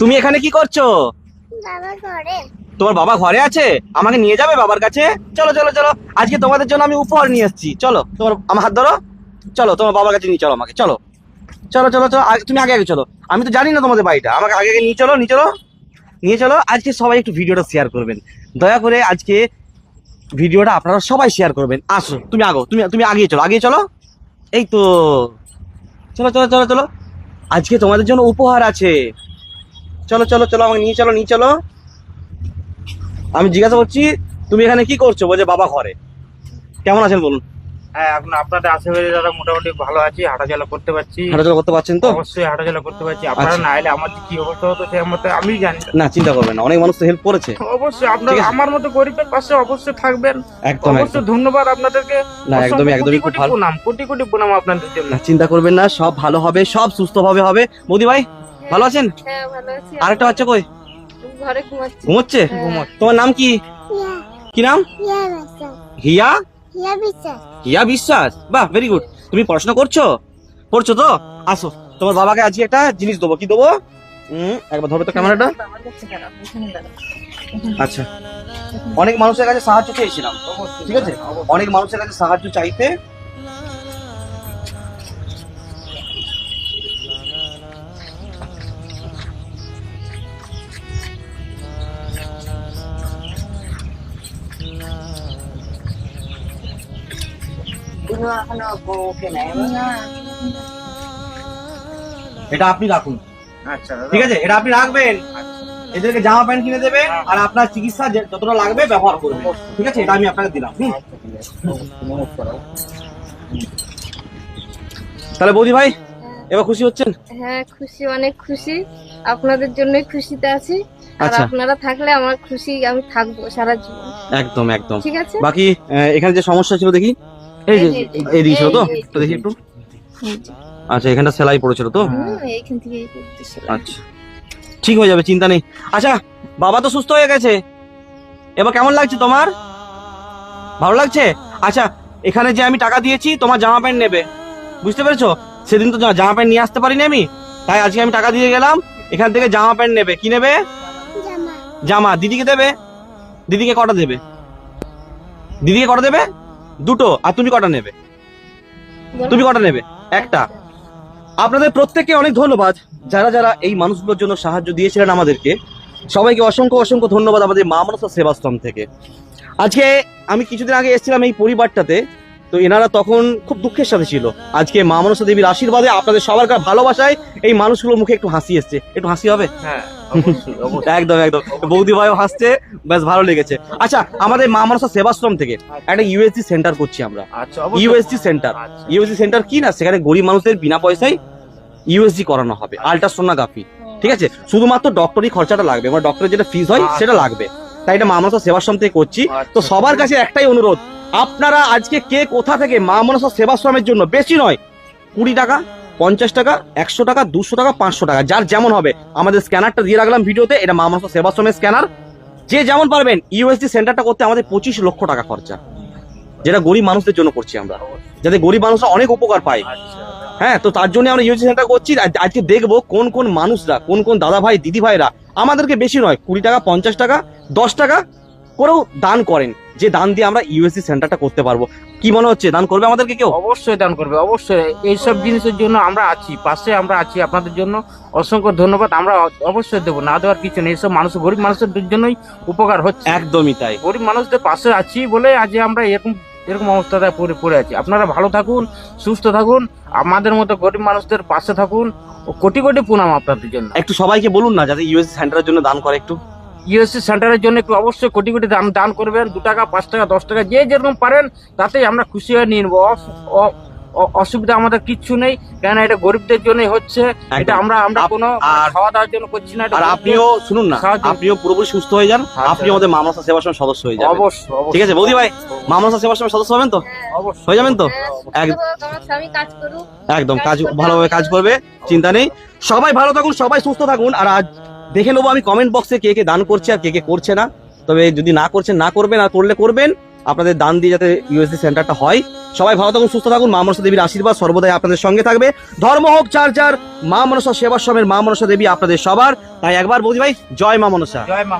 তুমি এখানে কি করছ? বাবা ঘরে। তোমার বাবা ঘরে আছে? আমাকে নিয়ে যাবে বাবার কাছে? চলো চলো চলো। আজকে তোমাদের জন্য আমি উপহার নিয়ে এসেছি। চলো তোমার আমার হাত ধরো। চলো তোমার বাবার কাছে নিয়ে চলো আমাকে। চলো। চলো চলো চলো। তুমি আগে আগে চলো। আমি তো জানি না তোমাদের বাড়িটা। আমাকে আগে আগে নিয়ে চলো নিয়ে চলো। নিয়ে চলো। আজকে সবাই একটু ভিডিওটা শেয়ার করবেন। দয়া করে আজকে ভিডিওটা আপনারা সবাই শেয়ার করবেন। আসো তুমি আগো। তুমি তুমি আগিয়ে চলো। আগিয়ে চলো। এই তো। চলো চলো চলো চলো। আজকে তোমাদের জন্য উপহার আছে। চলো চলো চলো আমাকে নিয়ে চলো নিয়ে চলো। আমি জিজ্ঞাসা করছি তুমি এখানে কি করছ? বলছে বাবা ঘরে। কেমন আছেন বলুন? হ্যাঁ এখন আপনাদের আশেপাশে যারা মোটামুটি ভালো আছি হাঁটাচলা করতে পারছি। হাঁটাচলা করতে পারছেন তো? অবশ্যই হাঁটাচলা করতে পারছি। আপনারা আচ্ছা। না এলে আমার কি অবস্থা হতো মতো আমি জানি না। চিন্তা করবেন না অনেক মানুষ তো হেল্প করেছে। অবশ্যই আপনারা আমার মতো গরিবের পাশে অবশ্যই থাকবেন। একদম অবশ্যই ধন্যবাদ আপনাদেরকে। না, একদমই, একদমই কোটি খুব কোটি ভালো। প্রণাম কোটি কোটি প্রণাম আপনাদের জন্য। না চিন্তা করবেন না সব ভালো হবে সব সুস্থভাবে হবে। মোদি ভাই? ভালো আছেন? হ্যাঁ ভালো আরেকটা বাচ্চা কই? ঘরে ঘুমোচ্ছে। হ্যাঁ। তোমার নাম কি? কি নাম? হিয়া হিয়া? বিশ্বাস। বাহ ভেরি গুড তুমি পড়াশোনা করছ? পড়ছো তো? আসো। তোমার বাবাকে আজকে একটা জিনিস দেবো। কি দেবো? হুম একবার ধরবে তো ক্যামেরাটা। আচ্ছা। অনেক মানুষের কাছে সাহায্য চেয়েছিলাম। ঠিক আছে? অনেক মানুষের কাছে সাহায্য চাইতে এটা আপনি রাখুন। আচ্ছা ঠিক আছে? এটা আপনি রাখবেন। এদেরকে জামা প্যান্ট কিনে দেবেন আর আপনার চিকিৎসা যতটা লাগবে ব্যবহার করবেন ঠিক আছে? এটা আমি আপনাকে দিলাম। তাহলে বৌদি ভাই এবার খুশি হচ্ছেন? হ্যাঁ খুশি অনেক খুশি। আপনাদের জন্যই খুশিতে আছি। আর আচ্ছা। আপনারা থাকলে আমার খুশি আমি থাকব সারা জীবন। একদম একদম। ঠিক আছে? বাকি এখানে যে সমস্যা ছিল দেখি? এই যে এই দিয়েছিল তো তো দেখি একটু। আচ্ছা এখানটা সেলাই পড়েছিল তো? এইখান থেকে আচ্ছা। ঠিক হয়ে যাবে চিন্তা নেই। আচ্ছা বাবা তো সুস্থ হয়ে গেছে। এবার কেমন লাগছে তোমার? ভালো লাগছে? আচ্ছা এখানে যে আমি টাকা দিয়েছি তোমার জামা প্যান্ট নেবে। বুঝতে পেরেছ? সেদিন তো জামা প্যান্ট নিয়ে আসতে পারিনি আমি। তাই আজকে আমি টাকা দিয়ে গেলাম। এখান থেকে জামা প্যান্ট নেবে। কি নেবে? জামা, দিদিকে দেবে? দিদিকে কটা দেবে? দিদিকে কটা দেবে? দুটো, আর তুমি কটা নেবে? তুমি কটা নেবে? একটা। আপনাদের প্রত্যেককে অনেক ধন্যবাদ। যারা যারা এই মানুষগুলোর জন্য সাহায্য দিয়েছিলেন আমাদেরকে, সবাইকে অসংখ্য অসংখ্য ধন্যবাদ আমাদের মা মনসা সেবাশ্রম থেকে। আজকে আমি কিছুদিন আগে এসেছিলাম এই পরিবারটাতে। তো এনারা তখন খুব দুঃখের সাথে ছিল। আজকে মা মনসা দেবীর আশীর্বাদে আপনাদের সবার কাছে ভালোবাসায় এই মানুষগুলোর মুখে একটু হাসি এসছে। একটু হাসি হবে? হ্যাঁ একদম একদম। বৌদি ভাইও হাসছে বেশ ভালো লেগেছে। আচ্ছা আমাদের মা মনসা সেবাশ্রম থেকে একটা ইউএসজি সেন্টার করছি আমরা। আচ্ছা ইউএসজি সেন্টার আচ্ছা। ইউএসজি সেন্টার কি না? সেখানে গরিব মানুষদের বিনা পয়সায় ইউএসজি করানো হবে। আল্ট্রাসোনোগ্রাফি ঠিক আছে? শুধুমাত্র ডক্টরই খরচাটা লাগবে। মানে ডক্টরের যেটা ফিস হয় আচ্ছা। সেটা লাগবে। তাই এটা মা মনসা সেবাশ্রম থেকে করছি। তো আচ্ছা। সবার কাছে একটাই অনুরোধ আপনারা আজকে কে কোথা থেকে মা মনসা সেবাশ্রমের জন্য? বেশি নয়। কুড়ি টাকা, পঞ্চাশ টাকা, একশো টাকা, দুশো টাকা, পাঁচশো টাকা, যার যেমন হবে। আমাদের স্ক্যানারটা দিয়ে রাখলাম ভিডিওতে, এটা মা মনসা সেবাশ্রমের স্ক্যানার। যে যেমন পারবেন ইউএসডি সেন্টারটা করতে আমাদের পঁচিশ লক্ষ টাকা খরচা। যেটা গরিব মানুষদের জন্য করছি আমরা। যাতে গরিব মানুষরা অনেক উপকার পায়। হ্যাঁ তো তার জন্য আমরা ইউজি সেন্টার করছি। আজ- আজকে দেখব কোন কোন মানুষরা, কোন কোন দাদা ভাই দিদি ভাইরা আমাদেরকে বেশি নয়, কুড়ি টাকা, পঞ্চাশ টাকা, দশ টাকা করেও দান করেন যে দান দিয়ে আমরা ইউএসসি সেন্টারটা করতে পারব। কি মনে হচ্ছে? দান করবে আমাদেরকে কেউ? অবশ্যই দান করবে অবশ্যই। এইসব জিনিসের জন্য আমরা আছি পাশে আমরা আছি আপনাদের জন্য। অসংখ্য ধন্যবাদ আমরা অবশ্যই দেবো না দেওয়ার কিছু নেই। এইসব মানুষ গরিব মানুষের জন্যই উপকার হচ্ছে। একদমই তাই। গরিব মানুষদের পাশে আছি বলে আজ আমরা এরকম এরকম অবস্থাতে পড়ে পড়ে আছি। আপনারা ভালো থাকুন সুস্থ থাকুন আমাদের মতো গরিব মানুষদের পাশে থাকুন। ও কোটি কোটি প্রণাম আপনাদের জন্য। একটু সবাইকে বলুন না যাতে ইউএসসি সেন্টারের জন্য দান করে একটু। ইউএসসি সেন্টারের জন্য একটু অবশ্যই কোটি কোটি দাম দান করবেন দু টাকা পাঁচ টাকা দশ টাকা যে যেরকম পারেন তাতেই আমরা খুশি হয়ে নিয়ে নেব। অসুবিধা আমাদের কিচ্ছু নেই কেন এটা গরিবদের জন্যই হচ্ছে এটা আমরা আমরা কোনো খাওয়া দাওয়ার জন্য করছি না আর আপনিও শুনুন না আপনিও পুরোপুরি সুস্থ হয়ে যান আচ্ছা। আপনি আমাদের মামলাসা সেবাশ্রম সদস্য হয়ে যাবেন। অবশ্যই ঠিক আছে বৌদি ভাই মামলাসা সেবাশ্রমের সদস্য হবেন তো? অবশ্যই। হয়ে যাবেন তো? হ্যাঁ, একদম কাজ কাজ ভালোভাবে কাজ করবে চিন্তা নেই। সবাই ভালো থাকুন সবাই সুস্থ থাকুন আর আজ দেখে নেব আমি কমেন্ট বক্সে কে কে দান করছে আর কে কে করছে না। তবে যদি না করছেন, না করবেন আর করলে করবেন। আপনাদের দান দিয়ে যাতে ইউএসডি সেন্টারটা হয়। সবাই ভালো থাকুন, সুস্থ থাকুন। মা মনসা দেবীর আশীর্বাদ সর্বদাই আপনাদের সঙ্গে থাকবে। ধর্ম হোক চার চার মা মনসা সেবাশ্রমের মা মনসা দেবী আপনাদের সবার। তাই একবার বৌদি ভাই, জয় মা মনসা। জয় মা